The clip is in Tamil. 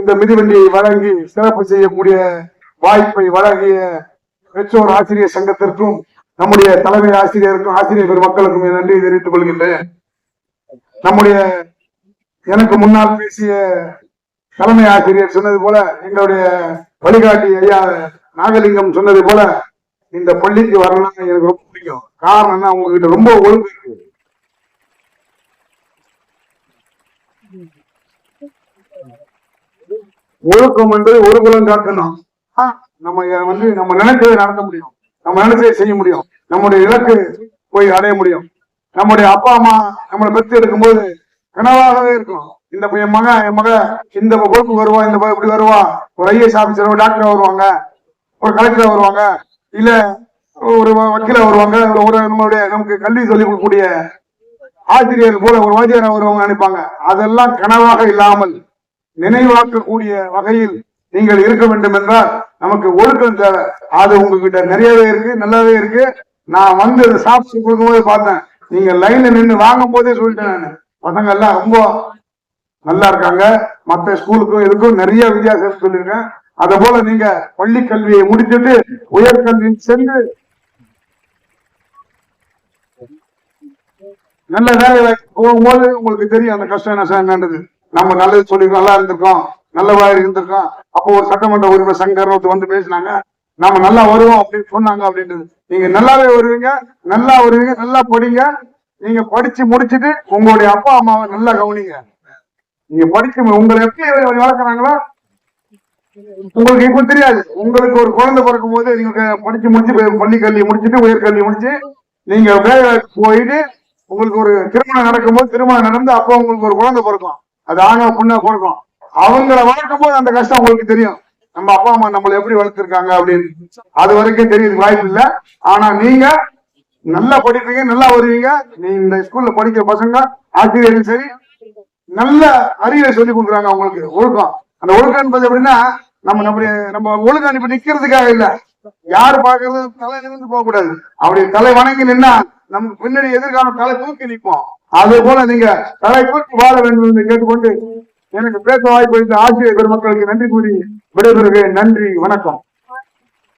இந்த மிதிவண்டியை வழங்கி சிறப்பு செய்யக்கூடிய வாய்ப்பை வழங்கிய பெற்றோர் ஆசிரியர் சங்கத்திற்கும் நம்முடைய தலைமை ஆசிரியருக்கும் ஆசிரியர் பெருமக்களுக்கும் என் தெரிவித்துக் கொள்கின்றேன். நம்முடைய எனக்கு முன்னால் பேசிய தலைமை ஆசிரியர் சொன்னது போல எங்களுடைய வழிகாட்டி ஐயா நாகலிங்கம் சொன்னது போல இந்த பள்ளிக்கு வரலாம் எனக்கு ரொம்ப பிடிக்கும். காரணம் என்ன உங்ககிட்ட ரொம்ப ஒழுங்கு இருக்கு. ஒழுக்கம் என்று ஒரு குலம் காக்கணும் நம்ம வந்து நம்ம நினைச்சதை நடத்த முடியும். நம்ம நினைச்சதை செய்ய முடியும். நம்முடைய இலக்கு போய் அடைய முடியும். நம்முடைய அப்பா அம்மா நம்மளை பெற்று எடுக்கும்போது கனவாகவே இருக்கும். இந்த என் மகன் என் மக இந்த பொறுப்பு வருவா இந்த இப்படி வருவா. ஒரு ஐஏஎஸ் ஆபீசர் டாக்டர் வருவாங்க. ஒரு கலெக்டர் வருவாங்க. இல்ல ஒரு வக்கீலா வருவாங்க. ஒரு நம்மளுடைய நமக்கு கல்வி சொல்லிக் கொடுக்கக்கூடிய ஆசிரியர் போல ஒரு வாத்தியாரா வருவாங்க நினைப்பாங்க. அதெல்லாம் கனவாக இல்லாமல் நினைவாக்கக்கூடிய வகையில் நீங்கள் இருக்க வேண்டும் என்றால் நமக்கு ஒழுக்கம் தேவை. அது உங்ககிட்ட நிறையவே இருக்கு நல்லாவே இருக்கு. நான் வந்து சாப்பிட்டு கொடுக்கும்போது பார்த்தேன். நீங்க லைன்ல நின்று வாங்கும் போதே சொல்லிட்டேன் நான். பசங்க எல்லாம் ரொம்ப நல்லா இருக்காங்க. மத்த ஸ்கூலுக்கும் இதுக்கும் நிறைய வித்தியாசம் சொல்லியிருக்கேன். அத போல நீங்க பள்ளி கல்வியை முடிச்சுட்டு உயர்கல்வி சென்று நல்ல வேலை வாய்ப்பு போகும்போது உங்களுக்கு தெரியும் அந்த கஷ்டம் நஷ்டம் என்னன்றது. நம்ம நல்லது சொல்லி நல்லா இருந்திருக்கோம் நல்லவா இருந்திருக்கோம். அப்போ ஒரு சட்டமன்ற உறுப்பினர் சங்கர் ஒருத்தர் வந்து பேசினாங்க நாம நல்லா வருவோம் அப்படின்னு சொன்னாங்க அப்படின்றது. நீங்க நல்லாவே வருவீங்க நல்லா வருவீங்க நல்லா படிங்க. நீங்க படிச்சு முடிச்சிட்டு உங்களுடைய அப்பா அம்மாவை நல்லா கவனிங்க. நீங்க படிச்சு உங்களை எப்படி வளர்க்குறாங்களோ உங்களுக்கு இப்ப தெரியாது. உங்களுக்கு ஒரு குழந்தை பிறக்கும் போது நீங்க படிச்சு முடிச்சு பள்ளி கல்வி முடிச்சுட்டு உயர்கல்வி முடிச்சு நீங்க வேலை போயிட்டு உங்களுக்கு ஒரு திருமணம் நடக்கும்போது திருமணம் நடந்து அப்போ உங்களுக்கு ஒரு குழந்தை பிறக்கும். அது ஆணா பொண்ணா கொடுக்கும். அவங்கள வளர்க்கும் போது அந்த கஷ்டம் உங்களுக்கு தெரியும். நம்ம அப்பா அம்மா நம்மளை எப்படி வளர்த்துருக்காங்க அப்படின்னு. அது வரைக்கும் தெரியுது வாய்ப்பு இல்ல. ஆனா நீங்க நல்லா படிப்பீங்க நல்லா வருவீங்க. நீ இந்த ஸ்கூல்ல படிக்கிற பசங்க ஆசிரியர்கள் சரி நல்ல அறிவை சொல்லி கொடுக்குறாங்க அவங்களுக்கு. ஒழுக்கம். அந்த ஒழுக்கம் என்பது எப்படின்னா நம்ம நம்முடைய நம்ம ஒழுக்கம் இப்ப நிக்கிறதுக்காக இல்ல. யாரு பாக்குறது தலை நிமிர்ந்து போக கூடாது அப்படி தலை வணங்கி நின்னா நமக்கு பின்னாடி எதிர்காலம் தலை தூக்கி நிற்போம் அதே போல நீங்க தலை தூக்கி வாழ வேண்டும் என்று கேட்டுக்கொண்டு எனக்கு பேச வாய்ப்பு அளித்த ஆசிரியர் பெருமக்களுக்கு நன்றி கூறி விடைபெறுகிறேன். நன்றி வணக்கம்.